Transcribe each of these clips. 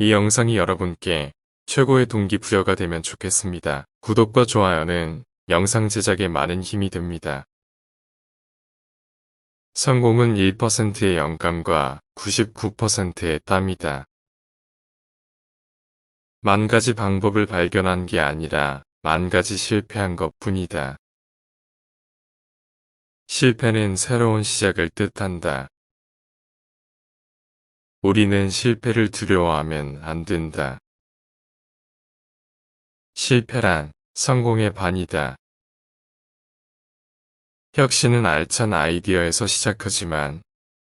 이 영상이 여러분께 최고의 동기부여가 되면 좋겠습니다. 구독과 좋아요는 영상 제작에 많은 힘이 됩니다. 성공은 1%의 영감과 99%의 땀이다. 만 가지 방법을 발견한 게 아니라 만 가지 실패한 것 뿐이다. 실패는 새로운 시작을 뜻한다. 우리는 실패를 두려워하면 안 된다. 실패란 성공의 반이다. 혁신은 알찬 아이디어에서 시작하지만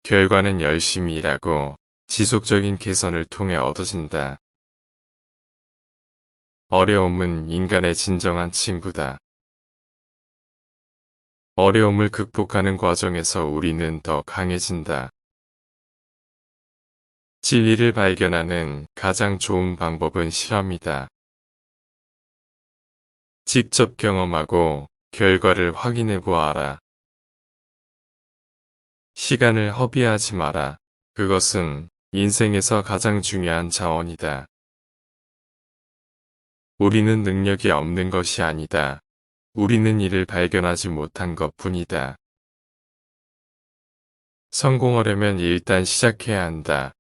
결과는 열심히 일하고 지속적인 개선을 통해 얻어진다. 어려움은 인간의 진정한 친구다. 어려움을 극복하는 과정에서 우리는 더 강해진다. 진리를 발견하는 가장 좋은 방법은 실험이다. 직접 경험하고 결과를 확인해 보아라. 시간을 허비하지 마라. 그것은 인생에서 가장 중요한 자원이다. 우리는 능력이 없는 것이 아니다. 우리는 이를 발견하지 못한 것 뿐이다. 성공하려면 일단 시작해야 한다.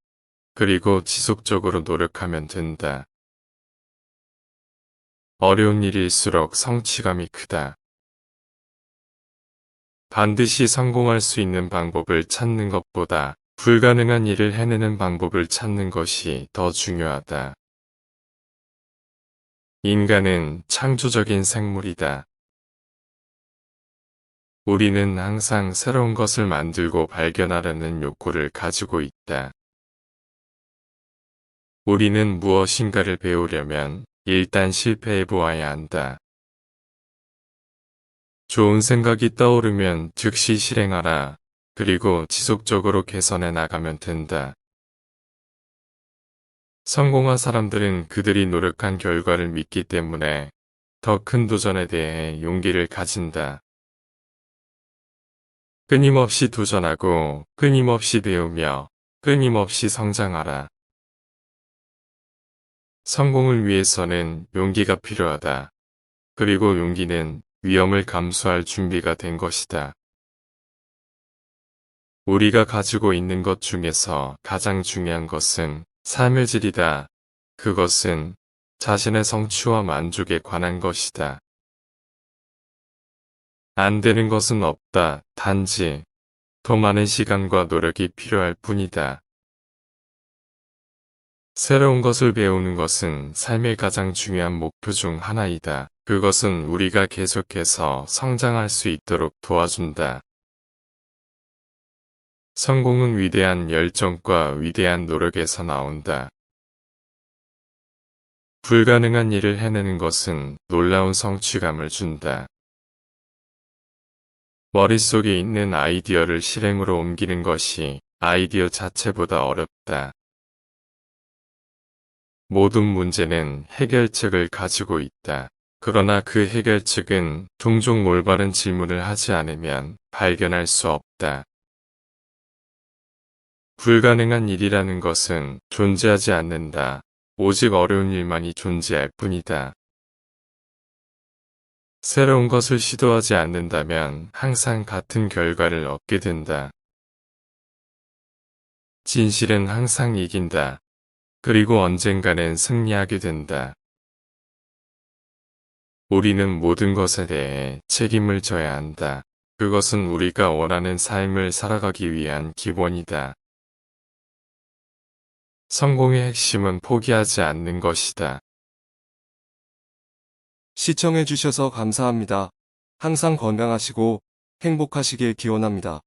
그리고 지속적으로 노력하면 된다. 어려운 일일수록 성취감이 크다. 반드시 성공할 수 있는 방법을 찾는 것보다 불가능한 일을 해내는 방법을 찾는 것이 더 중요하다. 인간은 창조적인 생물이다. 우리는 항상 새로운 것을 만들고 발견하려는 욕구를 가지고 있다. 우리는 무엇인가를 배우려면 일단 실패해 보아야 한다. 좋은 생각이 떠오르면 즉시 실행하라. 그리고 지속적으로 개선해 나가면 된다. 성공한 사람들은 그들이 노력한 결과를 믿기 때문에 더 큰 도전에 대해 용기를 가진다. 끊임없이 도전하고 끊임없이 배우며 끊임없이 성장하라. 성공을 위해서는 용기가 필요하다. 그리고 용기는 위험을 감수할 준비가 된 것이다. 우리가 가지고 있는 것 중에서 가장 중요한 것은 삶의 질이다. 그것은 자신의 성취와 만족에 관한 것이다. 안 되는 것은 없다. 단지 더 많은 시간과 노력이 필요할 뿐이다. 새로운 것을 배우는 것은 삶의 가장 중요한 목표 중 하나이다. 그것은 우리가 계속해서 성장할 수 있도록 도와준다. 성공은 위대한 열정과 위대한 노력에서 나온다. 불가능한 일을 해내는 것은 놀라운 성취감을 준다. 머릿속에 있는 아이디어를 실행으로 옮기는 것이 아이디어 자체보다 어렵다. 모든 문제는 해결책을 가지고 있다. 그러나 그 해결책은 종종 올바른 질문을 하지 않으면 발견할 수 없다. 불가능한 일이라는 것은 존재하지 않는다. 오직 어려운 일만이 존재할 뿐이다. 새로운 것을 시도하지 않는다면 항상 같은 결과를 얻게 된다. 진실은 항상 이긴다. 그리고 언젠가는 승리하게 된다. 우리는 모든 것에 대해 책임을 져야 한다. 그것은 우리가 원하는 삶을 살아가기 위한 기본이다. 성공의 핵심은 포기하지 않는 것이다. 시청해주셔서 감사합니다. 항상 건강하시고 행복하시길 기원합니다.